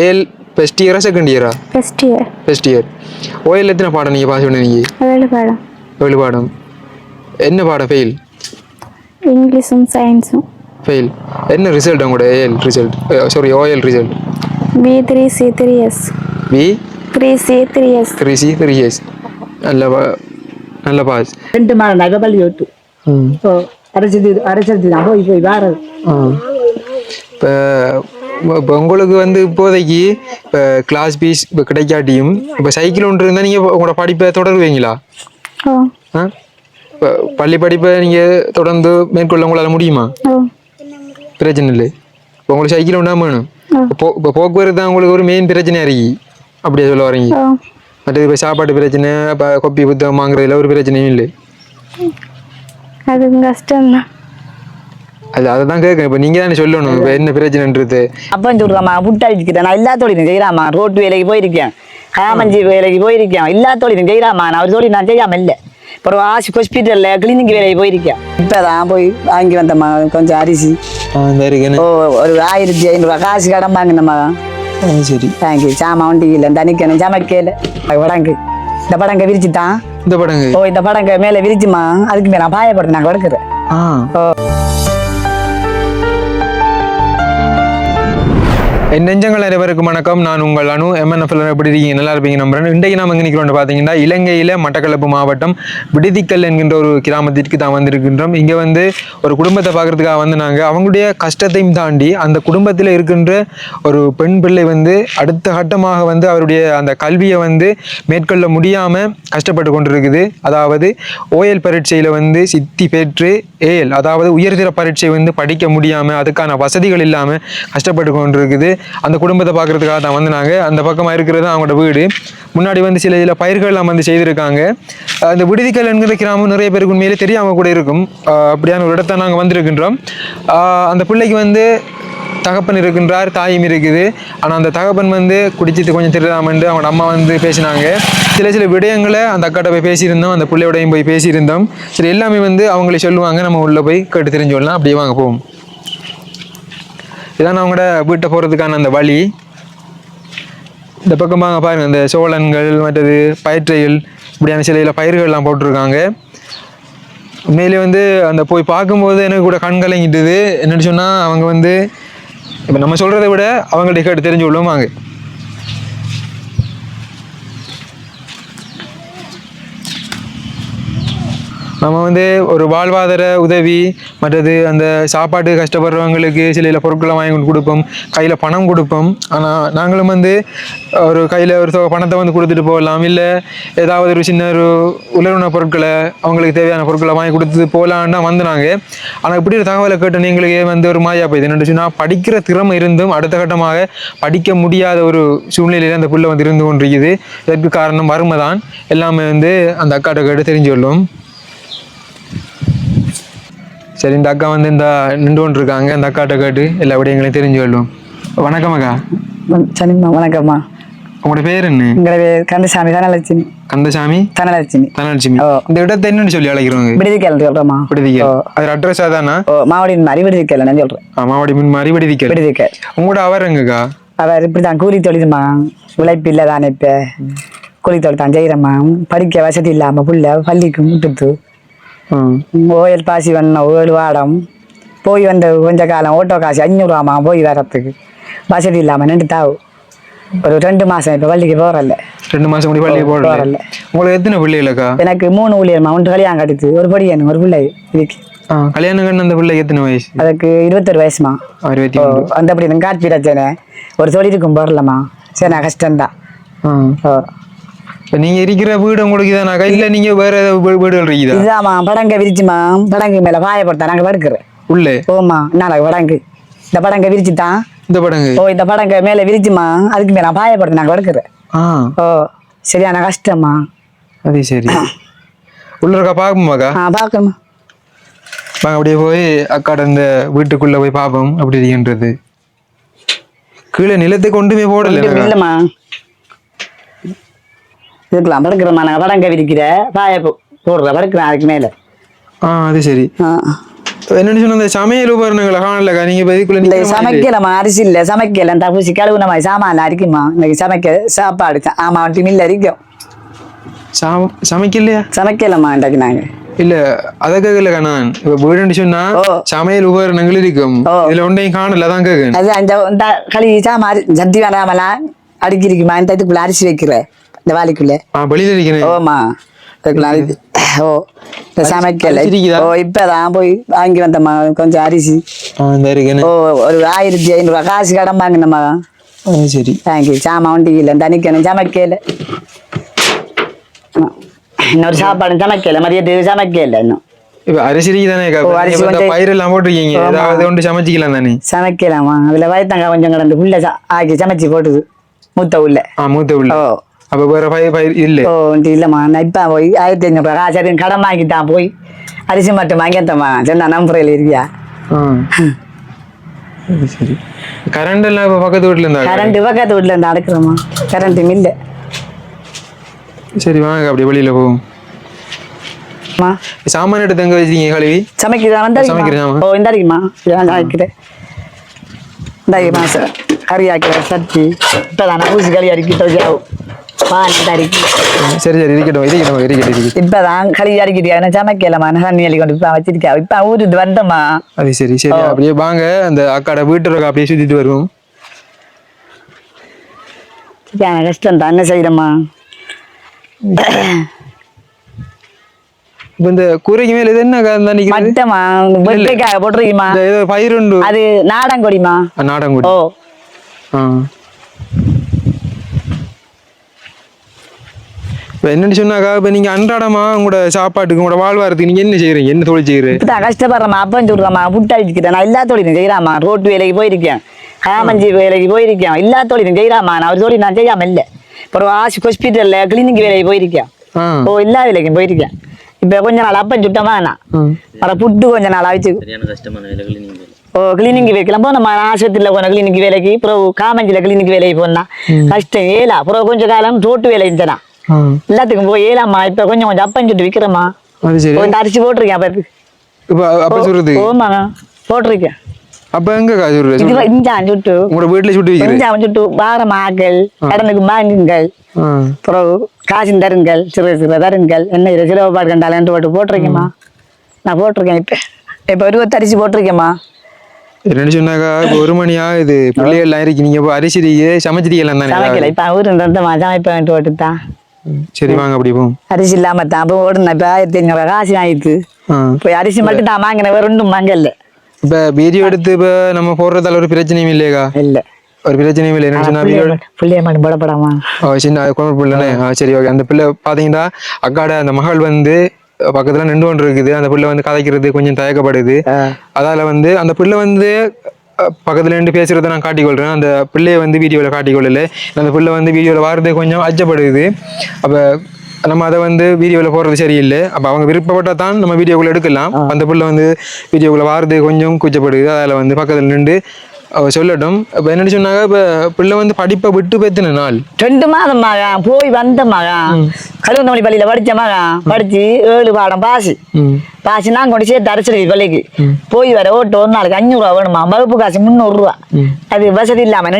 ஏல் ஃபர்ஸ்ட் இயரா செகண்ட் இயரா first year first year OL எத்தனை பாடம் நீங்கள் பாஸ் பண்ணீங்க? ஏழு பாடம். ஏழு பாடம். என்ன பாடம்? ஃபெயில் இங்கிலீஷும் சயின்ஸும் ஃபெயில் என்ன ரிசல்ட் உங்களோட AL result sorry OL result B three C three S B three C three S three C three years நல்ல நல்ல பாஸ் ரெண்டு மாதம் நகை பள்ளி விட்டு ம். இப்போ அரைச்சது அரைச்சது போய் போய் இப்போ இப்போ உங்களுக்கு வந்து இப்போதைக்கு இப்போ கிளாஸ் ஃபீஸ் இப்போ கிடைக்காட்டியும் இப்போ சைக்கிள் ஒன்று இருந்தால் நீங்கள் உங்களோட படிப்பை தொடருவீங்களா? ஆ. இப்போ பள்ளி படிப்பை நீங்கள் தொடர்ந்து மேற்கொள்ள உங்களால் முடியுமா? பிரச்சனை இல்லை. இப்போ உங்களுக்கு சைக்கிள் ஒன்றா வேணும். இப்போ இப்போ போக்குவரத்து தான் உங்களுக்கு ஒரு மெயின் பிரச்சனையாக இருக்கு. அப்படியே சொல்ல வரீங்க. மற்றது இப்போ சாப்பாட்டு பிரச்சனை இப்போ கொப்பி புத்தகம் வாங்குறதுல ஒரு பிரச்சனையும் இல்லை. அது கஷ்டம்தான். அது அதை தான் கேட்குறேன். இப்போ நீங்கள் தானே சொல்லணும். இப்போ என்ன பிரச்சனைன்றது? அப்பன் சொல்றாமா புட்டா வச்சுக்கிறேன் நான் எல்லா தொழிலும் செய்யறாமா ரோட்டு வேலைக்கு போயிருக்கேன். காமஞ்சி வேலைக்கு போயிருக்கேன். எல்லா தொழிலும் செய்யறாமா நான் ஒரு தொழில் நான் செய்யாம இல்லை. அப்புறம் ஆசி ஹாஸ்பிட்டல்ல கிளினிக் வேலைக்கு போயிருக்கேன். இப்பதான் போய் வாங்கி வந்தம்மா கொஞ்சம் அரிசி. ஓ ஒரு ஆயிரத்தி ஐநூறுரூவா காசு கடன் வாங்கினம்மா. சரி. தேங்க்யூ சாமான் வண்டி இல்லை தனிக்கணும் சமைக்கல படங்கு. இந்த படங்க விரிச்சுட்டான் இந்த படங்க? ஓ இந்த படங்க மேலே விரிச்சுமா அதுக்கு மேலே நான் பாயப்படுத்து நாங்கள் எடுக்கிறேன் ஆ. ஓ. என் நெஞ்சங்கள் அனைவருக்கும் வணக்கம். நான் உங்கள் அனு. எம்என்எஃப்ல எப்படி இருக்கீங்க நல்லா இருப்பீங்க நம்புறேன். இன்றைக்கு நாம் எங்க நிற்கிறோம் பார்த்தீங்கன்னா இலங்கையில் மட்டக்களப்பு மாவட்டம் விடுதிக்கல் என்கின்ற ஒரு கிராமத்திற்கு தான் வந்திருக்கின்றோம். இங்கே வந்து ஒரு குடும்பத்தை பார்க்கறதுக்காக வந்து நாங்கள் அவங்களுடைய கஷ்டத்தையும் தாண்டி அந்த குடும்பத்தில் இருக்கின்ற ஒரு பெண் பிள்ளை வந்து அடுத்த கட்டமாக வந்து அவருடைய அந்த கல்வியை வந்து மேற்கொள்ள முடியாமல் கஷ்டப்பட்டு கொண்டிருக்குது. அதாவது ஓஎல் பரீட்சையில் வந்து சித்தி பெற்று ஏஎல் அதாவது உயர்திர பரீட்சை வந்து படிக்க முடியாமல் அதுக்கான வசதிகள் இல்லாமல் கஷ்டப்பட்டு கொண்டிருக்குது. அந்த குடும்பத்தை பார்க்கறதுக்காக தான் வந்தாங்க அந்த பக்கமாக இருக்கிறது தான் அவங்களோட வீடு. முன்னாடி வந்து சில சில பயிர்கள்லாம் வந்து செய்திருக்காங்க. அந்த விடுதிக்கல் என்கிற கிராமம் நிறைய பேருக்கு உண்மையிலே தெரியாமல் கூட இருக்கும். அப்படியான ஒரு இடத்த நாங்கள் வந்திருக்கின்றோம். அந்த பிள்ளைக்கு வந்து தகப்பன் இருக்கின்றார் தாயும் இருக்குது. ஆனால் அந்த தகப்பன் வந்து குடிச்சிட்டு கொஞ்சம் திருடாமண்டு அவங்களோட அம்மா வந்து பேசினாங்க. சில சில விடயங்களை அந்த அக்காட்ட போய் பேசியிருந்தோம் அந்த பிள்ளையோடையும் போய் பேசியிருந்தோம். சரி எல்லாமே வந்து அவங்களே சொல்லுவாங்க. நம்ம உள்ளே போய் கேட்டு தெரிஞ்சு விடலாம் அப்படியே வாங்க போவோம். இதான் அவங்களோட வீட்டை போகிறதுக்கான அந்த வழி. இந்த பக்கம் பாருங்கள் பாருங்க இந்த சோழன்கள் மற்றது பயிற்றையில் இப்படியான சில இதில் பயிர்கள்லாம் போட்டிருக்காங்க. உண்மையிலே வந்து அந்த போய் பார்க்கும்போது எனக்கு கூட கண் கலங்கிட்டுது. என்னன்னு சொன்னால் அவங்க வந்து இப்போ நம்ம சொல்கிறத விட அவங்கள்ட்ட கேட்டு தெரிஞ்சு விடுவாங்க நம்ம வந்து ஒரு வாழ்வாதார உதவி மற்றது அந்த சாப்பாட்டு கஷ்டப்படுறவங்களுக்கு சில சில பொருட்களை வாங்கி கொண்டு கொடுப்போம் கையில் பணம் கொடுப்போம். ஆனால் நாங்களும் வந்து ஒரு கையில் ஒரு தொகை பணத்தை வந்து கொடுத்துட்டு போகலாம். இல்லை ஏதாவது ஒரு சின்ன ஒரு உலர்வுண பொருட்களை அவங்களுக்கு தேவையான பொருட்களை வாங்கி கொடுத்து போகலான்னு தான் வந்தாங்க. ஆனால் இப்படி ஒரு தகவலை கேட்டு நீங்களுக்கே வந்து ஒரு மாயா போயிது என்னென்னு சொன்னால் படிக்கிற திறமை இருந்தும் அடுத்த கட்டமாக படிக்க முடியாத ஒரு சூழ்நிலையில் அந்த புள்ள வந்து இருந்து கொண்டிருக்குது. இதற்கு காரணம் வறுமை தான். எல்லாமே வந்து அந்த அக்காட்ட கேட்டு தெரிஞ்சு கொள்ளும் சரி இந்த அக்கா வந்து இந்த நின்று கொண்டு இருக்காங்க அந்த அக்காட்ட கேட்டு எல்லா விடயங்களையும் தெரிஞ்சு கொள்ளும் வணக்கம் அக்கா. சரிம்மா வணக்கம்மா. உங்களோட பேர் என்ன? உங்களை கந்தசாமி தனலட்சுமி. கந்தசாமி? தனலட்சுமி. தனலட்சுமி. ஓ. இந்த இடத்தை என்னன்னு சொல்லி அழைக்கிறவங்க? விடுதிக்கல் சொல்றேம்மா. விடுதிகள் அது அட்ரஸா தானா? ஓ மாவடியின் மாதிரி விடுதிக்கல் நான் சொல்றேன் மாவடி முன் மாதிரி விடுதிகள் விடுதிக்கல். உங்களோட அவர் எங்கக்கா? அவர் இப்படிதான் கூலி தொழிலுமா? உழைப்பு இல்லை தானே இப்போ? கூலி தொழில் தான் செய்கிறம்மா படிக்க வசதி இல்லாமல் புள்ள பள்ளிக்கு முட்டுத்து. ஓயல் பாசி வண்ணம் ஏழு வாடம். போய் வந்த கொஞ்ச காலம் ஓட்டோ காசு அஞ்சூறுவாமா போய் வரத்துக்கு வசதி இல்லாமல் நின்று தாவு ஒரு ரெண்டு மாதம் இப்போ பள்ளிக்கு போகிறல்ல ரெண்டு மாசம் முடி போடல போறல. உங்களுக்கு எத்தனை பிள்ளைகளக்கா? எனக்கு மூணு ஊழியர்மா ஒன்று கல்யாணம் கடிச்சு ஒரு படி எனக்கு ஒரு பிள்ளை இருக்கு ஆ கல்யாணம் கண்ணு அந்த பிள்ளைக்கு எத்தனை வயசு? அதுக்கு இருபத்தொரு வயசுமா. மூணு அந்த அப்படி பிரச்சனை ஒரு தொழிலுக்கும் போடலம்மா சரி நான் கஷ்டம்தான் ஓ. இப்போ நீங்க இருக்கிற வீடு உங்களுக்கு இதானாக்கா இல்ல நீங்க வேற ஏதாவது வீடுகள் இருக்குதா? இதுதாம்மா படங்க விரிச்சுமா படங்கு மேலே பாயப்படுத்தா நாங்கள் படுக்கிறேன் உள்ளே? ஓமா என்ன படங்கு. இந்த படங்க விரிச்சு தான் இந்த படங்கு. ஓ இந்த படங்க மேலே விரிச்சுமா அதுக்கு மேலே பாயப்படுத்த நாங்கள் படுக்கிறேன் ஆ. ஓ சரியான கஷ்டம்மா. அது சரி. உள்ள இருக்கா பார்ப்போமாக்கா ஆ பார்க்கணுமா வாங்க அப்படியே போய் அக்காட இந்த வீட்டுக்குள்ள போய் பார்ப்போம் அப்படி இருக்கின்றது. கீழே நிலத்துக்கு ஒன்றுமே போடல இல்லைம்மா. இருக்கலாம் படுக்கிறோம்மா நாங்கள் படங்க விரிக்கிற பாய போ- போடுற படுக்கிறேன் அதுக்கு மேலே. ஆ அது சரி. என்னன்னு சொன்ன சமையல் உபகரணங்களை காணலக்கா நீங்க இப்ப இதுக்குள்ள இந்த சமைக்கலமா அரிசி இல்ல. சமைக்கல. பூசி கழுவுன மாதிரி சாமான் அரிக்குமா? இன்னைக்கு சமைக்க சாப்பாடு ஆமா வண்டி மில்ல அரிக்கும். சம- சமைக்கலையா? சமைக்கலமா இன்றைக்கு நாங்க. இல்ல அத கேக்கலக்கா நான். இப்ப வீடுன்னு சொன்னா. சமையல் உபகரணங்கள் இருக்கும். இதுல ஒன்றையும் காணல அதான் கேக்குறேன். அது அந்த களி சாமான் சட்டி வராமலாம் அடுக்கிருக்குமா இந்த இதுக்குள்ள அரிசி வைக்கிற. இந்த வாளிக்குள்ள ஆ வெளியில இருக்கிறேன் ஓமா ஓ சமைக்கல? ஓ இப்பதான் போய் வாங்கி வந்தம்மா கொஞ்சம் அரிசி. ஓ ஒரு ஆயிரத்தி ஐநூறுவா காசு கடன் வாங்கினம்மா. சரி. வாங்கி சாமான் வண்டியில் தனிக்கணும் சமைக்கல. இன்னொரு சாப்பாடு சமைக்கல மதியத்துக்கு சமைக்கல இன்னும். இப்ப அரிசி தானே பயிர் எல்லாம் போட்டிருக்கீங்க. ஏதாவது ஒன்று சமைச்சிக்கலாம் தானே? சமைக்கலாமா அதுல வயத்தங்காய் கொஞ்சம் கிடந்து உள்ள ஆக்கி சமைச்சு போட்டுது. மூத்த உள்ள. ஆ மூத்த உள்ள. ஓ அப்ப வேற பயிர் பயிர் இல்ல ஓ இல்லம்மா நான் இப்ப போய் ஆயிரத்தி காசு அதுவும் கடன் வாங்கிட்டான் போய் அரிசி மட்டும் வாங்கிட்டம்மா சொன்னா நம்புறையில் இருக்கியா. சரி, சரி கரண்ட் எல்லாம் இப்ப பக்கத்து வீட்டுல இருந்தா கரண்ட் பக்கத்து வீட்டுல இருந்து அடக்குறோமா கரண்ட் மில்ல சரி வாங்க அப்படி வெளியில போவோம் சாமான் எடுத்து எங்க வச்சிருக்கீங்க கழுவி சமைக்குதா வந்தா சமைக்கிறேன். ஓ இந்த இருக்குமா சமைக்கிறேன் சார் கறி ஆக்கிற சட்டி இப்போதான் ஊசி களி அடிக்கிட்டு சரி சரி இருக்கட்டும் இருக்கட்டும் இருக்கட்டும் இப்பதான் களி அடிக்கிட்டு என்ன சமைக்கலமா தண்ணி அள்ளி கொண்டு இப்போ வச்சிருக்கா இப்போ ஊருக்கு வந்தோமா? அது சரி சரி. அப்படியே வாங்க. அந்த அக்காட வீட்டு இருக்க அப்படியே சுத்திட்டு வருவோம். கஷ்டம் தான். என்ன செய்யறோமா இந்த கூரைக்கு மேல இது என்ன மட்டமா? வெட்டைக்காக போட்டிருக்குமா இந்த ஏதோ பயிர் உண்டு. அது நாடங்கொடிமா நாடங்குடி. ஓ. ஆ. இப்போ என்னன்னு சொன்னாக்கா இப்போ நீங்கள் அன்றாடமா உங்களோட சாப்பாட்டுக்கு உங்களோட வாழ்வாரத்துக்கு நீங்கள் என்ன செய்கிறீங்க என்ன தொழில் செய்கிறீங்க இப்பதான் கஷ்டப்படுறமா அப்பன் சொல்றமா புட்டு அடிச்சுக்கிறேன் நான் எல்லா தொழிலும் செய்யறாமா ரோட்டு வேலைக்கு போயிருக்கேன் காமஞ்சி வேலைக்கு போயிருக்கேன் எல்லா தொழிலும் செய்யறாமா நான் ஒரு தொழில் நான் செய்யாம இல்லை. அப்புறம் ஆசி ஹாஸ்பிட்டல்ல கிளினிக் வேலைக்கு போயிருக்கேன். ஓ எல்லா வேலைக்கும் போயிருக்கேன். இப்ப கொஞ்ச நாள் அப்பன் சுட்டமா நான். அப்புறம் புட்டு கொஞ்ச நாள் ஆச்சு ஓ கிளினிக் வைக்கலாம். போனோம் ஆஸ்பத்திரியில் போன கிளினிக் வேலைக்கு அப்புறம் காமஞ்சியில் கிளினிக் வேலைக்கு போனா. கஷ்டம் ஏலா. அப்புறம் கொஞ்ச காலம் ரோட்டு வேலை இருந்தேனா எல்லாத்துக்கும் போய் ஏலாமா இப்ப கொஞ்சம் கொஞ்சம் அப்பன் சுட்டு சரி. இந்த அரிசி போட்டிருக்கேன் அப்ப இப்போ அப்போ போட்டிருக்கேன். அப்போ சொல்கிறது இது இஞ்சான் சுட்டு உங்களோட வீட்டில் சுட்டு வைக்கிறது இஞ்சான் சுட்டு வாரம் ஆக்கள் கடனுக்கு வாங்குங்கள் ஆ. அப்புறம் காசின் தருங்கள் சிறு சிறு தருங்கள் என்ன இது சிறுவப்பாடு கண்டாலன்ட்டு போட்டு போட்டிருக்கேம்மா. நான் போட்டிருக்கேன் இப்ப. இப்ப ஒரு பத்து அரிசி போட்டிருக்கேம்மா. என்னன்னு சொன்னாக்கா இப்போ ஒரு மணி ஆகுது. பிள்ளைகள்லாம் இருக்கு இப்போ அரிசி சமைச்சிருக்கலாம் தானே சமைக்கல? இப்ப ஊரு இருந்தமா சமைப்பேன் போட்டு தான் ம், சரி வாங்க அப்படி போவோம் அரிசி இல்லாம தான் அப்போ ஓடுன இப்போ ஆயிரத்தி ஐநூறு காசு ஆயிடுச்சு ஆ. இப்போ அரிசி மட்டும் தான் வாங்கின வேற ஒன்றும் வாங்கல. இப்போ வீடியோ எடுத்து இப்போ நம்ம போடுறதால ஒரு பிரச்சனையும் இல்லையாக்கா? இல்லை. ஒரு பிரச்சனையும் இல்லை. என்னன்னு சொன்னா வீடியோ பிள்ளைய மட்டும் போடப்படாமா ஓ, சின்ன குழந்தை பிள்ளைனே ஆ சரி ஓகே அந்த பிள்ளை பார்த்தீங்கன்னா அக்காட அந்த மகள் வந்து பக்கத்துல நின்று கொண்டு இருக்குது அந்த பிள்ளை வந்து கதைக்கிறது கொஞ்சம் தயக்கப்படுது. அதால வந்து அந்த பிள்ளை வந்து பக்கத்துல நின்று பேசுறதை நான் காட்டிக்கொள்றேன். அந்த பிள்ளையை வந்து வீடியோவில் காட்டிக்கொள்ளல. அந்த பிள்ளை வந்து வீடியோவில் வாரது கொஞ்சம் அச்சப்படுது. அப்ப நம்ம அதை வந்து வீடியோவில் போடுறது சரியில்லை. அப்போ அவங்க விருப்பப்பட்டா தான் நம்ம வீடியோக்குள்ள எடுக்கலாம். அந்த பிள்ளை வந்து வீடியோக்குள்ள வாரது கொஞ்சம் கூச்சப்படுது. அதில் வந்து பக்கத்தில் நின்று அவ சொல்லட்டும். இப்போ என்னன்னு சொன்னாங்க இப்போ பிள்ளை வந்து படிப்பை விட்டு பெத்தின நாள். ரெண்டு மாதம் மகன் போய் வந்த மகன் கழுவுந்தமணி பள்ளியில படிச்ச மகன் படிச்சு ஏழு பாடம் பாசி பாசி நான் கொண்டு சேர்த்து அரைச்சிருக்கி பள்ளிக்கு. போய் வர ஓட்டு ஒரு நாளைக்கு அஞ்சூறுவா வேணுமா? வகுப்பு காசு முந்நூறுரூவா. அது வசதி இல்லாம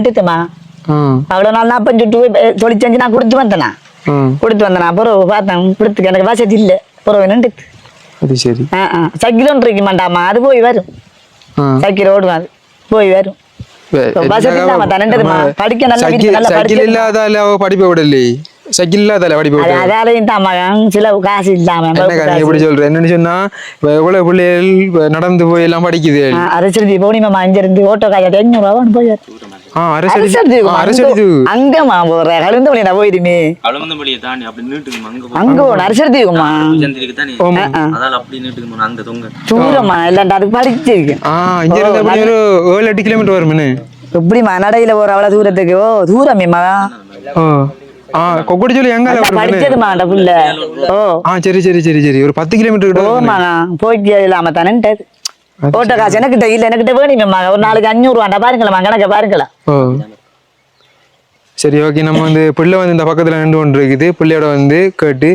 ஆ. அவ்வளோ நாள் நான் பஞ்சு போய் தொழில் செஞ்சு நான் கொடுத்து வந்தேனா? கொடுத்து வந்தேனா? அப்புறம் பார்த்தேன் கொடுத்துக்க எனக்கு வசதி இல்லை. அப்புறம் நின்றுட்டு. அது சரி. ஆ சைக்கிள் ஒன்று இருக்க மாட்டாமா? அது போய் வரும். சைக்கிள் ஓடுவான் அது. போய் வரும். வசதி இல்லாம தான் படிக்க நல்லா. இல்லாதால அவ படிப்பை விடலே அது விட அதாலையும் தான் மகன் சில காசு இல்லாம என்ன வகுப்பு நீ காசு. எப்படி சொல்ற? என்னன்னு சொன்னா எவ்வளவு பிள்ளைகள் நடந்து போய் எல்லாம் படிக்குது? அரசடி பௌர்ணிமா இருந்து ஓட்டோ காய்ச்சி அஞ்சூறுவா போய் ஆ அரசடி அரசடி ஆ, அரசடி அங்கம்மா போற கலந்து மணி நான் போயிருமே. அழுவந்தபடியை தாண்டி அப்படி நீட்டுக்குமா அங்க போன தானே அதால அப்படி நீட்டுக்குமா அங்க தொங்க. தூரமா இல்லாண்டா அதுக்கு படிச்சிருக்கேன் ஆ இங்க இருந்து அப்படி ஒரு ஏழு எட்டு கிலோமீட்டர் வரும்னு எப்படிமா நடையில போற அவ்வளவு தூரத்துக்கு? ஓ தூரமேம்மா. ஆ கொக்கடி சொல்லி எங்க நல்லா வரும்னு படிச்சதுமா அந்த புள்ள ஓ. ஆ சரி சரி சரி சரி. ஒரு பத்து கிலோமீட்டர் கிட்ட. ஓமாங்க போய்க்கு இல்லாம தானேன்ட்டது ஓட்ட காசு எனக்கிட்ட இல்ல எனக்கிட்ட வேணுமேம்மா. ஒரு நாளைக்கு அஞ்சூறுவாண்டா பாருங்களேம்மா கணக்க பாருங்களேன். ஓ. சரி ஓகே. நம்ம வந்து பிள்ளை வந்து இந்த பக்கத்தில் நின்று கொண்டு இருக்குது பிள்ளையோட வந்து கேட்டு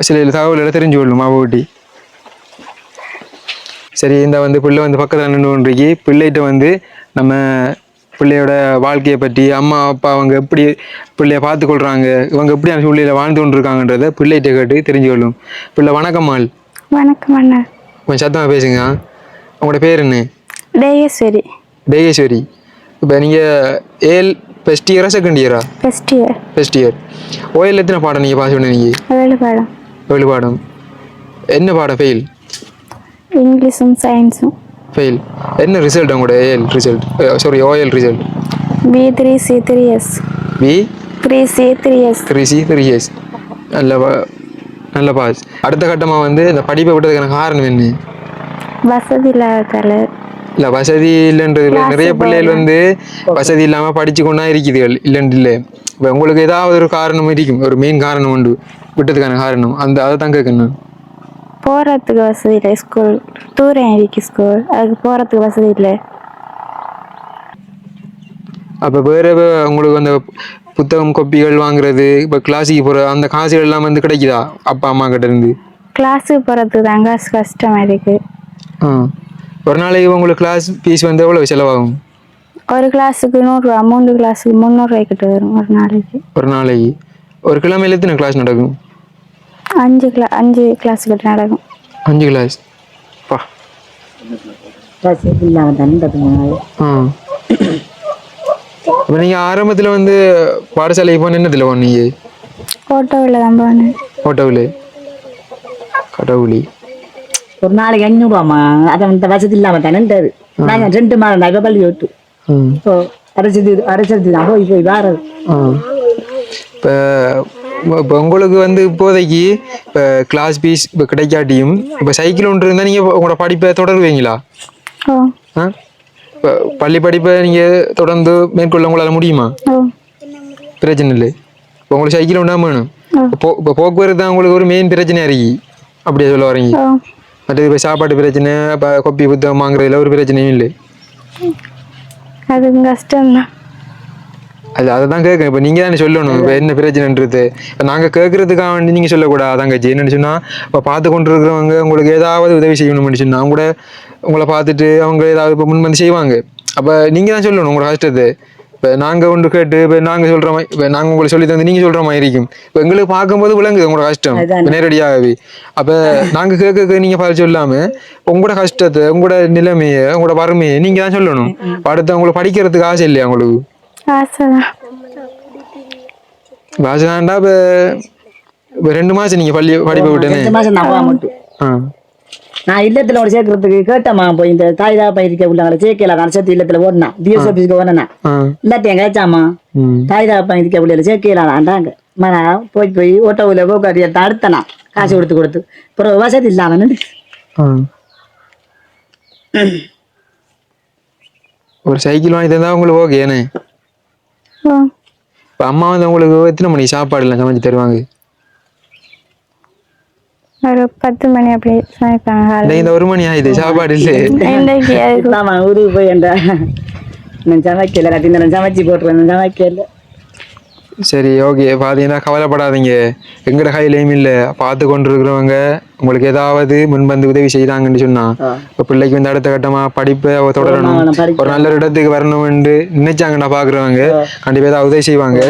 சில தகவல்களை தெரிஞ்சு கொள்ளும் அவட்டி சரி இந்த வந்து பிள்ளை வந்து பக்கத்தில் நின்று கொண்டிருக்கி. பிள்ளைகிட்ட வந்து நம்ம பிள்ளையோட வாழ்க்கையை பற்றி அம்மா அப்பா அவங்க எப்படி பிள்ளைய பார்த்துக்கொள்கிறாங்க இவங்க எப்படி அந்த சூழ்நிலையில் வாழ்ந்து கொண்டிருக்காங்கன்றத பிள்ளைகிட்ட கேட்டு தெரிஞ்சுக்கொள்ளும். பிள்ளை வணக்கம்மாள் வணக்கம் அண்ணா. கொஞ்சம் சத்தமாக பேசுங்க. உங்களோட பேர் என்ன? டேயஸ்வரி தேகேஸ்வரி இப்போ நீங்கள் ஏல் ஃபஸ்ட் இயரா செகண்ட் இயரா first year first year OL எத்தனை பாடம் நீங்கள் பாஸ் பண்ணீங்க ஏழு பாடம். ஏழு பாடம். என்ன பாடம் ஃபெயில் இங்கிலீஷும் சயின்ஸும் ஃபெயில் என்ன ரிசல்ட் உங்களோட AL result sorry OL result B three C three S B three C three S three C three years நல்ல நல்ல பாஸ் அடுத்த கட்டமாக வந்து இந்த படிப்பை விட்டதுக்கான காரணம் என்ன? வசதி இல்லாததால் இல்லை வசதி இல்லைன்றது இல்லை. நிறைய பிள்ளைகள் வந்து வசதி இல்லாமல் படிச்சு கொண்டா இருக்குதுகள் இல்லைன்னு இல்லை. இப்போ உங்களுக்கு ஏதாவது ஒரு காரணம் இருக்கும். ஒரு மெயின் காரணம் உண்டு. விட்டதுக்கான காரணம். அந்த அதை தான் கேட்கணும். போகிறதுக்கு வசதி இல்லை. ஸ்கூல் தூரம் இருக்கு ஸ்கூல் அதுக்கு போகிறதுக்கு வசதி இல்லை. அப்போ வேறு உங்களுக்கு அந்த புத்தகம் கொப்பிகள் வாங்குறது இப்போ கிளாஸுக்கு போகிற அந்த காசுகள் எல்லாம் வந்து கிடைக்குதா? அப்பா அம்மா கிட்ட இருந்து? கிளாஸுக்கு போகிறதுக்கு தான் காசு கஷ்டமாக இருக்குது ஆ. ஒரு நாளைக்கு உங்களுக்கு கிளாஸ் ஃபீஸ் வந்து எவ்வளோ செலவாகும்? ஒரு கிளாஸுக்கு நூறுரூவா மூணு கிளாஸுக்கு முந்நூறுரூவாய் கிட்ட வரும் ஒரு நாளைக்கு. ஒரு நாளைக்கு. ஒரு கிழமையில எத்தனை கிளாஸ் நடக்கும்? அஞ்சு கிளா அஞ்சு கிளாஸ் கிட்ட நடக்கும் அஞ்சு கிளாஸ். பா. இப்போ நீங்கள் ஆரம்பத்தில் வந்து பாடசாலைக்கு போன என்னத்தில் போனீங்க ஃபோட்டோவில் தான் போனேன். ஓட்டோவில் கடவுளி. ஒரு நாளைக்கு அஞ்சூறுவாமா அதை அந்த வசதி இல்லாம தானேன்றது நாங்க ரெண்டு மாதம் இப்ப பள்ளி ம். இப்போ அரைச்சது அரைச்சது தான் போய் போய் வாரது. ஆ. இப்போ இப்போ உங்களுக்கு வந்து இப்போதைக்கு இப்போ கிளாஸ் ஃபீஸ் இப்போ கிடைக்காட்டியும் இப்போ சைக்கிள் ஒன்று இருந்தால் நீங்கள் உங்களோட படிப்பை தொடருவீங்களா? ஆ. இப்போ பள்ளி படிப்பை நீங்கள் தொடர்ந்து மேற்கொள்ள உங்களால் முடியுமா? பிரச்சனை இல்லை. இப்போ உங்களுக்கு சைக்கிள் ஒன்றா வேணும். இப்போ இப்போ போக்குவரத்து தான் உங்களுக்கு ஒரு மெயின் பிரச்சனையாக இருக்கு அப்படியே சொல்ல வரீங்க. ஓ மற்றது இப்போ சாப்பாட்டு பிரச்சனை இப்போ கொப்பி புத்தகம் வாங்குறதுல ஒரு பிரச்சனையும் இல்லை. அதுக்கு கஷ்டம்தான். அது அதை தான் கேட்குறேன். இப்போ நீங்கள் தானே சொல்லணும். இப்போ என்ன பிரச்சனைன்றது? இப்போ நாங்கள் கேட்கறதுக்காக வேண்டி நீங்கள் சொல்லக்கூடாது தங்கச்சி? என்னன்னு சொன்னால் இப்போ பார்த்து கொண்டு இருக்கிறவங்க உங்களுக்கு ஏதாவது உதவி செய்யணும்னு சொன்னால் அவங்க கூட உங்களை பார்த்துட்டு அவங்க ஏதாவது இப்போ முன் வந்து செய்வாங்க. அப்போ நீங்கள் தான் சொல்லணும் உங்களோட கஷ்டத்தை. இப்போ நாங்கள் ஒன்று கேட்டு இப்போ நாங்கள் சொல்கிற மாதிரி இப்போ நாங்கள் உங்களுக்கு சொல்லி தந்து நீங்கள் சொல்கிற மாதிரி இருக்கும். இப்போ எங்களுக்கு பார்க்கும்போது விளங்குது உங்களோட கஷ்டம். நேரடியாகவே. அப்போ நாங்கள் கேட்க நீங்கள் பார்த்து சொல்லாமல் உங்களோட கஷ்டத்தை உங்களோட நிலைமையை உங்களோட வறுமையை நீங்கள் தான் சொல்லணும். அடுத்து அவங்களை படிக்கிறதுக்கு ஆசை இல்லையா உங்களுக்கு? வாசனாண்டா இப்போ ரெண்டு மாதம் நீங்கள் பள்ளி படிப்பை விட்டேனே. ரெண்டு மாசம் நான் ஆ. நான் இல்லத்துல ஒரு சேர்க்கறதுக்கு கேட்டம்மா போய் இந்த தாய் தாப்பா இருக்க உள்ளவங்களை சேர்க்கல கடைசத்து இல்லத்துல ஓடினான் டிஎஸ் ஆஃபீஸ்க்கு ஓடினா. ஆ. எல்லாத்தையும் கேச்சாமா ம் தாய் தாப்பா இருக்க பிள்ளைகளை சேர்க்கலாண்டாங்க நான் போய் போய் ஓட்டோவில் போக்காடி எடுத்து அடுத்தனா காசு கொடுத்து கொடுத்து. அப்புறம் வசதி இல்லாம நின்னுச்சு. ஆ. ஒரு சைக்கிள் வாங்கி தந்தா உங்களுக்கு ஓகேண்ணே ஓ இப்போ அம்மா வந்து உங்களுக்கு எத்தனை மணிக்கு சாப்பாடு எல்லாம் சமைச்சு தருவாங்க? ஒரு பத்து மணி அப்படி சமைப்பாங்க. இந்த ஒரு மணி ஆயிடுது சாப்பாடு இல்லை. ஊருக்கு போய் நான் சமைக்கல நான் சமைச்சு போட்டுருவேன் சமைக்கல. சரி ஓகே பார்த்தீங்கன்னா கவலைப்படாதீங்க. எங்கட கையிலையும் இல்லை. பார்த்து கொண்டு இருக்கிறவங்க உங்களுக்கு ஏதாவது முன்வந்து உதவி செய்தாங்கன்னு சொன்னா இப்போ பிள்ளைக்கு வந்து அடுத்த கட்டமா படிப்பை அவ தொடரணும். ஒரு நல்ல ஒரு இடத்துக்கு வரணும்னு நினைச்சாங்கன்னா பாக்குறவங்க கண்டிப்பா ஏதாவது உதவி செய்வாங்க.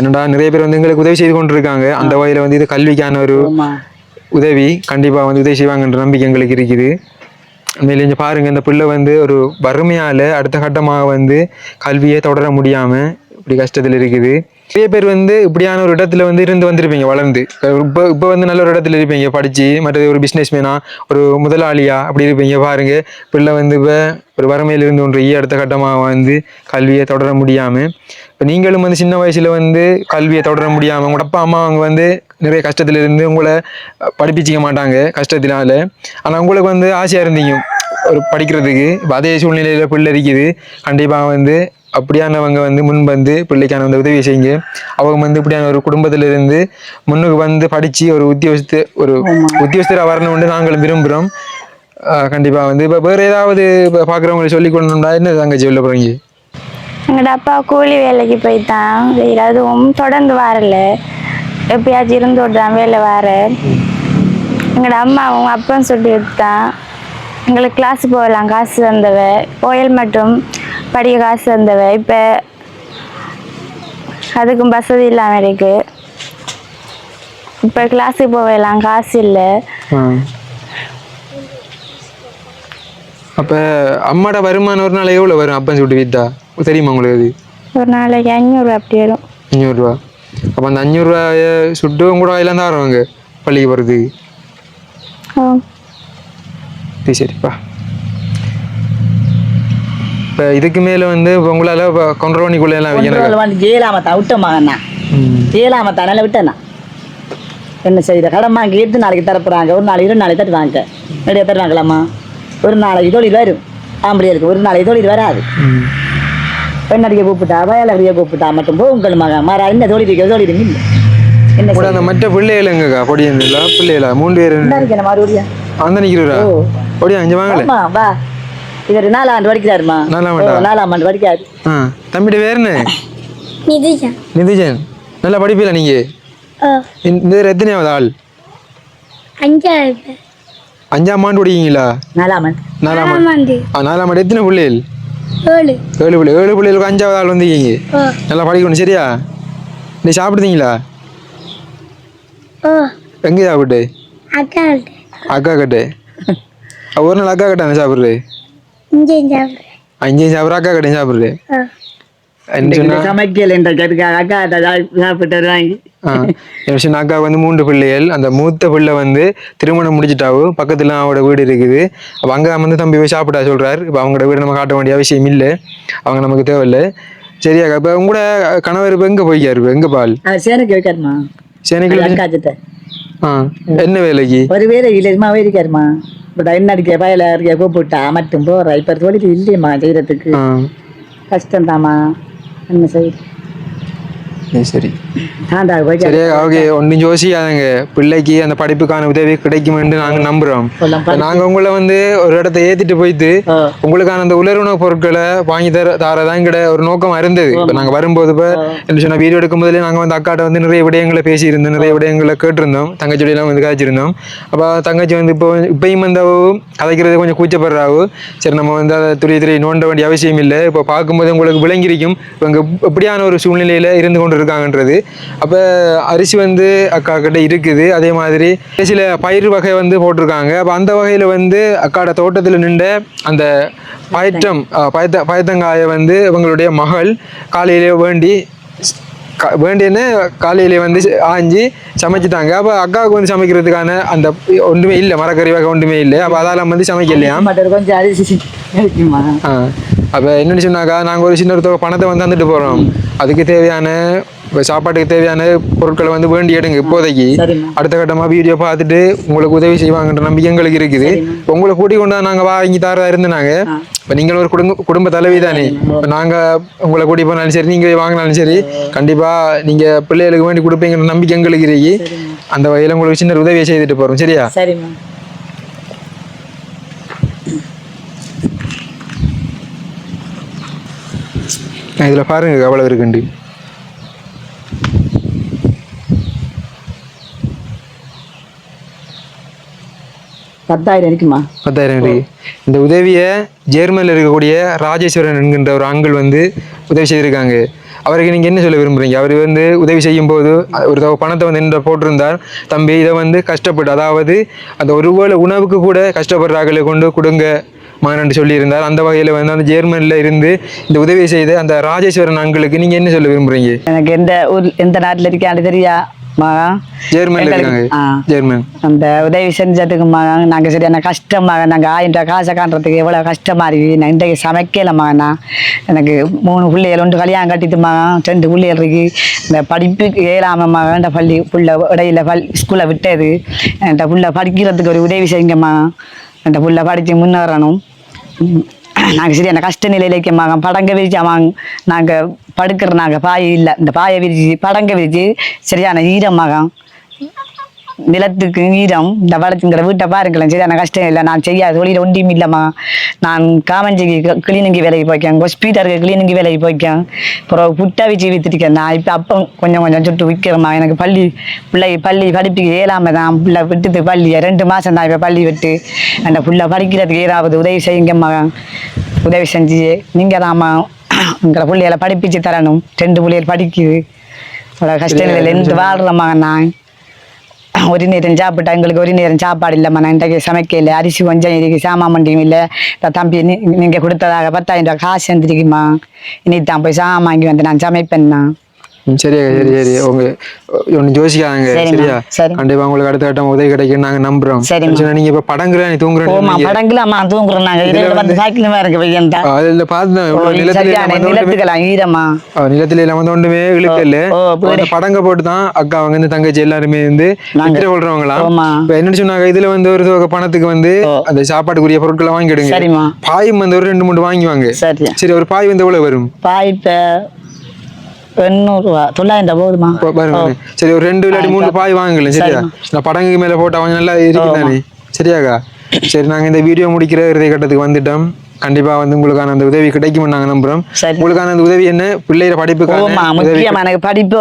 என்னடா நிறைய பேர் வந்து எங்களுக்கு உதவி செய்து கொண்டு இருக்காங்க அந்த வகையில வந்து இது கல்விக்கான ஒரு உதவி கண்டிப்பா வந்து உதவி செய்வாங்கன்ற நம்பிக்கை எங்களுக்கு இருக்குது. உண்மையிலே இங்க பாருங்க இந்த பிள்ளை வந்து ஒரு வறுமையால அடுத்த கட்டமாக வந்து கல்வியை தொடர முடியாம இப்படி கஷ்டத்துல இருக்குது. நிறைய பேர் வந்து இப்படியான ஒரு இடத்துல வந்து இருந்து வந்திருப்பீங்க வளர்ந்து. இப்போ இப்போ வந்து நல்ல ஒரு இடத்துல இருப்பீங்க படித்து மற்றது ஒரு பிஸ்னஸ்மேனா ஒரு முதலாளியா அப்படி இருப்பீங்க பாருங்க. பிள்ளை வந்து இப்போ ஒரு வறுமையிலிருந்து ஒன்று ஒன்று அடுத்த கட்டமாக வந்து கல்வியை தொடர முடியாமல் இப்போ நீங்களும் வந்து சின்ன வயசில் வந்து கல்வியை தொடர முடியாமல் உங்களோட அப்பா அம்மா அவங்க வந்து நிறைய கஷ்டத்துலேருந்து உங்களை படிப்பிச்சிக்க மாட்டாங்க கஷ்டத்தினால. ஆனால் உங்களுக்கு வந்து ஆசையாக இருந்தீங்க ஒரு படிக்கிறதுக்கு. இப்போ அதே சூழ்நிலையில் பிள்ளை இருக்குது. கண்டிப்பாக வந்து அப்படியானவங்க வந்து முன் வந்து பிள்ளைக்கான வந்து உதவி செய்யுங்க. அவங்க வந்து இப்படியான ஒரு குடும்பத்துல இருந்து முன்னுக்கு வந்து படிச்சு ஒரு உத்தியோகத்து ஒரு உத்தியோகஸ்தரா வரணும்னு நாங்களும் விரும்புகிறோம் கண்டிப்பா வந்து இப்போ வேற ஏதாவது இப்போ பார்க்குறவங்களை சொல்லி கொண்டோம்னா என்ன தங்கச்சி சொல்ல போறீங்க? எங்களோட அப்பா கூலி வேலைக்கு போய்த்தான் அதுவும் தொடர்ந்து வரல. எப்பயாச்சும் இருந்தோடு தான் வேலை வர எங்களோட அம்மாவும் அப்பன் சொல்லி விட்டான் எங்களுக்கு கிளாஸ் போகலாம். காசு தந்தவ கோயில் மட்டும் படிக்க காசு தந்தவ. இப்போ அதுக்கும் வசதி இல்லாமல் இருக்கு. இப்போ கிளாஸுக்கு போகலாம். காசு இல்லை. அப்போ அம்மாட வருமானம் ஒரு நாள் எவ்வளோ வரும்? அப்பன் சுட்டு வித்தா? தெரியுமா உங்களுக்கு அது? ஒரு நாளைக்கு ஐநூறு அப்படி வரும். அஞ்சூறுரூவா அப்போ அந்த அஞ்சூறுரூவாய சுட்டு உங்களோட வாயிலாம் தான் வருவாங்க பள்ளிக்கு போகிறதுக்கு இது சரிப்பா இப்போ இதுக்கு மேலே வந்து இப்போ உங்களால் இப்போ கொண்டரை மணிக்குள்ளே எல்லாம் வைக்கணும் ஜெயலாமத்தா விட்ட மகனா ஜெயலாமத்தா நல்லா விட்டேனா என்ன செய்யுற கடன் வாங்கி எட்டு நாளைக்கு தரப்புறாங்க ஒரு நாளைக்கு இரு நாளைக்கு தருவாங்க நிறைய தருவாங்களாம்மா. ஒரு நாளைக்கு தொழில் வரும். ஆம்பளை இருக்கு. ஒரு நாளைக்கு தொழில் வராது. பெண்ணடிக்க கூப்பிட்டா வயலடிக்க கூப்பிட்டா மட்டும் போ உங்கள் மகன். மாறா என்ன தொழில் இருக்க தொழில் இல்லை என்ன கூட அந்த மற்ற பிள்ளைகள் எங்கக்கா? பொடி இருந்துல பிள்ளைகளா? மூணு பேர் அந்த நிற்கிறா ஓ. பொடியா அஞ்சு வாங்கல வா. இவர் நாலாண்டு படிக்கிறாருமா? நாலாம் ஆண்டா? நாலாம் ஆண்டு படிக்காரு. ஆ தம்பிட்ட வேறு என்ன? நிதிஜன் நல்லா படிப்பீல நீங்கள் இந்த இதில் எத்தனையாவது ஆள்? அஞ்சாவது. அஞ்சாம் ஆண்டு படிக்கீங்களா நாலாம் ஆண்டு. நாலாம் ஆண்டு. ஆ நாலாம் ஆண்டு எத்தனை பிள்ளைகள்? ஏழு. ஏழு பிள்ளை ஏழு பிள்ளைகளுக்கு அஞ்சாவது ஆள் வந்திருக்கீங்க. நல்லா படிக்கணும் சரியா? நீ சாப்பிடுதீங்களா? ஓ எங்கே சாப்பிட்டு? அக்கா அக்கா கட்டு ஒரு நாள் அக்கா கட்டான சாப்பிட்றது? இங்கே சாப்பிட்றேன். அங்கேயும் சாப்பிட்ற அக்கா கட்டையும் சாப்பிட்றது? அக்கா வந்து மூன்று பிள்ளைகள். அந்த மூத்த பிள்ளை வந்து திருமணம் முடிச்சிட்டாவு. பக்கத்துல அவங்களோட வீடு இருக்குது. அப்போ அங்கே வந்து தம்பி போய் சாப்பிட்டா சொல்றாரு. இப்போ அவங்களோட வீடு நம்ம காட்ட வேண்டிய அவசியம் இல்லை. அவங்க நமக்கு தேவையில்லை. சரியாக்கா இப்போ உங்களோட கணவர் இப்போ எங்கே போய்க்காரு? எங்கே பால்? சேனைக்கு என்ன வேலைக்கு? ஒரு வேலை இல்லைம்மா இருக்காருமா பட் என்ன அடிக்க வயல இருக்க கூப்பிட்டா? மட்டும் போற. இப்ப தொழில் இல்லையம்மா செய்யறதுக்கு. கஷ்டம்தாம்மா. என்ன செய்யுது சரி, சரியா? ஓகே ஒன்றும் யோசிக்காதங்க. பிள்ளைக்கு அந்த படிப்புக்கான உதவி கிடைக்குமென்று நாங்கள் நம்புகிறோம் சொல்லலாம் நாங்கள் உங்களை வந்து ஒரு இடத்த ஏற்றிட்டு போயிட்டு. உங்களுக்கான அந்த உலருணவு பொருட்களை வாங்கி தர தாரதான் கிட ஒரு நோக்கம் இருந்தது. இப்போ நாங்கள் வரும்போது இப்போ என்ன சொன்ன வீடியோ எடுக்கும்போதுலேயே நாங்கள் வந்து அக்காட்ட வந்து நிறைய விடயங்களை பேசியிருந்தோம். நிறைய விடயங்களை கேட்டிருந்தோம். தங்கச்சியோடலாம் வந்து காய்ச்சிருந்தோம். அப்போ தங்கச்சி வந்து இப்போ இப்பயும் வந்து அவ கதைக்கிறது கொஞ்சம் கூச்சப்படுறாவோ. சரி நம்ம வந்து அதை துரிய துரிய நோண்ட வேண்டிய அவசியம் இல்லை. இப்போ பார்க்கும்போது உங்களுக்கு விளங்கியிருக்கும். இவங்க எப்படியான ஒரு சூழ்நிலையில் இருந்து கொண்டு இருக்காங்கன்றது அப்போ அரிசி வந்து அக்கா கிட்ட இருக்குது. அதே மாதிரி சில பயிர் வகை வந்து போட்டிருக்காங்க. அப்போ அந்த வகையில் வந்து அக்காட தோட்டத்தில் நின்ற அந்த பயற்றம் பயத்த பயத்தங்காயை வந்து இவங்களுடைய மகள் காலையிலே வேண்டி வேண்டியன்னு காலையிலே வந்து ஆஞ்சி சமைச்சிட்டாங்க. அப்போ அக்காவுக்கு வந்து சமைக்கிறதுக்கான அந்த ஒன்றுமே இல்லை. மரக்கறி வகை ஒன்றுமே இல்லை. அப்போ அதால வந்து சமைக்கலையா? அப்போ என்னன்னு சொன்னாக்கா நாங்கள் ஒரு சின்ன பணத்தை வந்து தந்துட்டு போகிறோம் அதுக்கு தேவையான இப்போ சாப்பாட்டுக்கு தேவையான பொருட்களை வந்து வேண்டி எடுங்க இப்போதைக்கு. அடுத்த கட்டமாக வீடியோ பார்த்துட்டு உங்களுக்கு உதவி செய்வாங்கன்ற நம்பிக்கை எங்களுக்கு இருக்குது. இப்போ உங்களை கூட்டி கொண்டு நாங்கள் வாங்கி தரதா இருந்தாங்க இப்போ நீங்கள் ஒரு குடும்ப குடும்ப தலைவி தானே. இப்போ நாங்கள் உங்களை கூட்டி போனாலும் சரி நீங்கள் வாங்கினாலும் சரி கண்டிப்பாக நீங்கள் பிள்ளைகளுக்கு வேண்டி கொடுப்பீங்கன்ற நம்பிக்கை எங்களுக்கு இருக்கு அந்த வகையில் உங்களுக்கு சின்ன உதவியை செய்துட்டு போகிறோம் சரியா? இதில் பாருங்க அவ்வளோ இருக்குண்டு பத்தாயிரம் இருக்குமா? பத்தாயிரம் இருக்கு. இந்த உதவியை ஜெர்மனில் இருக்கக்கூடிய ராஜேஸ்வரன் என்கின்ற ஒரு ஆண்கள் வந்து உதவி செய்திருக்காங்க. அவருக்கு நீங்கள் என்ன சொல்ல விரும்புறீங்க? அவர் வந்து உதவி செய்யும் போது ஒரு பணத்தை வந்து என்ன போட்டிருந்தார். தம்பி இதை வந்து கஷ்டப்பட்டு அதாவது அந்த ஒருவேளை உணவுக்கு கூட கஷ்டப்படுறாக்களை கொண்டு கொடுங்க. மகன் சொல்லியிருந்தார். அந்த வகையில் வந்து அந்த ஜெர்மனியில் இருந்து இந்த உதவி செய்த அந்த ராஜேஸ்வரன் அங்களுக்கு நீங்கள் என்ன சொல்ல விரும்புறீங்க? எனக்கு எந்த ஊர் எந்த நாட்டில் இருக்கான்னு தெரியா மகா. இருக்காங்க. ஜெர்மன். அந்த உதவி செஞ்சதுக்கு மகன் நாங்கள் சரியான கஷ்டமாக நாங்கள் ஆயிரம் காசை காண்றதுக்கு எவ்வளோ கஷ்டமா இருக்கு. நான் இன்றைக்கு சமைக்கல மகனா எனக்கு மூணு பிள்ளைகள் ஒன்று கல்யாணம் கட்டிட்டு மகன் ரெண்டு பிள்ளைகள் இருக்கு. இந்த படிப்புக்கு ஏழாம மகன் பள்ளி புள்ள இடையில பள்ளி ஸ்கூலில் விட்டது. என்கிட்ட புள்ள படிக்கிறதுக்கு ஒரு உதவி செய்யுங்கம்மா அந்த புள்ள படித்து முன்னேறணும் நாங்கள் சரியான கஷ்ட நிலையில இருக்கோம்மா படங்க விரிச்சாமாங்க நாங்கள் படுக்கிற நாங்கள் பாய் இல்லை இந்த பாயை விரிச்சு படங்க விரிச்சு சரியான ஈரமாகும் நிலத்துக்கு ஈரம் இந்த வளர்த்துங்கிற வீட்டை பாருங்களேன். சரியான கஷ்டம் இல்லை. நான் செய்யாத தொழில் ஒன்றியும் இல்லைம்மா. நான் காமஞ்சிக்கு கிளீனிங்கு வேலைக்கு போய்க்கேன். ஹாஸ்பிட்டலுக்கு கிளீனிங்கு வேலைக்கு போய்க்கேன். அப்புறம் புட்டா வச்சு வித்துருக்கேன் நான் இப்போ அப்போ கொஞ்சம் கொஞ்சம் சுட்டு விற்கிறேம்மா. எனக்கு பள்ளி பிள்ளை பள்ளி படிப்புக்கு ஏழாம தான். பிள்ளை விட்டுது பள்ளி ரெண்டு மாதம் தான் இப்போ பள்ளி விட்டு. அந்த பிள்ளை படிக்கிறதுக்கு ஏதாவது உதவி செய்யுங்கம்மா. உதவி செஞ்சு நீங்கள் தாம்மா உங்களை பிள்ளைகளை படிப்பிச்சு தரணும். ரெண்டு பிள்ளைகள் படிக்குது. அவ்வளோ கஷ்டங்கள் இருந்து வாழ்கிறம்மா நான். ஒரு நேரம் சாப்பிட்டா எங்களுக்கு ஒரு நேரம் சாப்பாடு இல்லைம்மா நான் இன்றைக்கு சமைக்கல அரிசி கொஞ்சம் இருக்கு சாமான் மண்டியும் இல்லை தம்பி நீ நீங்கள் கொடுத்ததாக பத்தாயிரம் ரூபா காசு வந்துருக்குமா இன்னைக்கு தான் போய் சாமான் வாங்கி வந்து நான் சமைப்பேன்னா சரியா சரி சரி உங்க யோசிக்காங்க சரிம்மா, சரியா? சரி. கண்டிப்பா உங்களுக்கு அடுத்த கட்டம் உதவி கிடைக்கும் நாங்க நம்புறோம். நீங்க இப்ப படங்குற நீ ஓமா தூங்குறேன் படங்குலாமா தூங்குறோம் நாங்கள் இதில் வந்து சாய்க்கலுமா இருக்கு பையன் அதுல இவ்வளவு நிலத்துல ஈரமா நிலத்துல எல்லாம் வந்து ஒன்றுமே இழுக்கல. படங்க போட்டு தான் அக்கா அவங்க வந்து தங்கச்சி எல்லாருமே வந்து நாங்க- விற்று கொள்றவங்களாம். இப்ப என்னன்னு சொன்னாங்க இதுல வந்து ஒரு தொகை பணத்துக்கு வந்து. அந்த சாப்பாட்டுக்குரிய பொருட்களை வாங்கிடுங்க. பாயும் வந்து ஒரு ரெண்டு மூணு வாங்குவாங்க. சரி சரி ஒரு பாய் வந்து எவ்வளவு வரும்? பாய்ப்ப தொள்ளாயிரம் போதுமா பாருங்க சரி ஒரு ரெண்டு விளையாடி மூணு பாய் வாங்கல சரியா நான் படங்குக்கு மேல போட்டு அவங்க நல்லா இருக்குதானே சரியாக்கா சரி நாங்க இந்த வீடியோ முடிக்கிற இறுதி கட்டத்துக்கு வந்துட்டோம் கண்டிப்பா வந்து உங்களுக்கான அந்த உதவி கிடைக்கும் நாங்க நம்புறோம். உங்களுக்கான அந்த உதவி என்ன பிள்ளைய ஓமா படிப்புக்கான உதவி முக்கியமா எனக்கு படிப்பு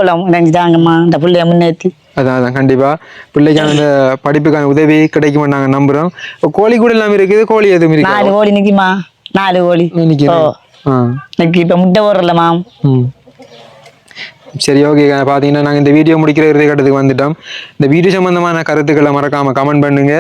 இந்த பிள்ளைய முன்னேற்றி அதான் அதான் கண்டிப்பா பிள்ளைக்கான அந்த படிப்புக்கான உதவி கிடைக்கும் நாங்க நம்புறோம் கோழி கூட எல்லாம் இருக்குது கோழி எதுவும் இருக்கா நாலு கோழி நிக்குமா நாலு கோழி இப்ப முட்டை போடுறலம்மா ம் சரி ஓகே பார்த்தீங்கன்னா நாங்கள் இந்த வீடியோ முடிக்கிற இறுதி கட்டத்துக்கு வந்துட்டோம். இந்த வீடியோ சம்மந்தமான கருத்துக்களை மறக்காம கமெண்ட் பண்ணுங்க.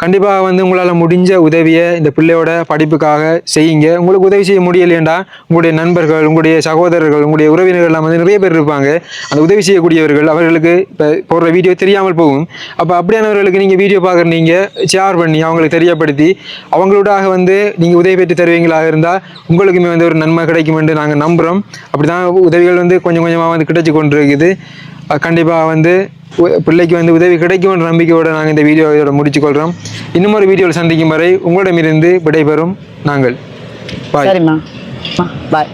கண்டிப்பாக வந்து உங்களால் முடிஞ்ச உதவியை இந்த பிள்ளையோட படிப்புக்காக செய்யுங்க. உங்களுக்கு உதவி செய்ய முடியலையேண்டா உங்களுடைய நண்பர்கள் உங்களுடைய சகோதரர்கள் உங்களுடைய உறவினர்கள்லாம் வந்து நிறைய பேர் இருப்பாங்க. அந்த உதவி செய்யக்கூடியவர்கள் அவர்களுக்கு இப்போ போடுற வீடியோ தெரியாமல் போகும். அப்போ அப்படியானவர்களுக்கு நீங்கள் வீடியோ பார்க்குற நீங்கள் ஷேர் பண்ணி அவங்களுக்கு தெரியப்படுத்தி அவங்களோடாக வந்து நீங்கள் உதவி பெற்று தருவீங்களாக இருந்தால் உங்களுக்குமே வந்து ஒரு நன்மை கிடைக்கும் என்று நாங்கள் நம்புகிறோம் அப்படி தான் உதவிகள் வந்து கொஞ்சம் கொஞ்சமாக வந்து கிடைச்சி கொண்டு இருக்குது கண்டிப்பாக வந்து பிள்ளைக்கு வந்து உதவி கிடைக்கும்ன்ற நம்பிக்கையோட நாங்கள் இந்த வீடியோ இதோட முடிச்சுக்கொள்கிறோம் இன்னும் ஒரு வீடியோவில் சந்திக்கும் வரை உங்களிடமிருந்து விடைபெறும் நாங்கள். பாய் பாய்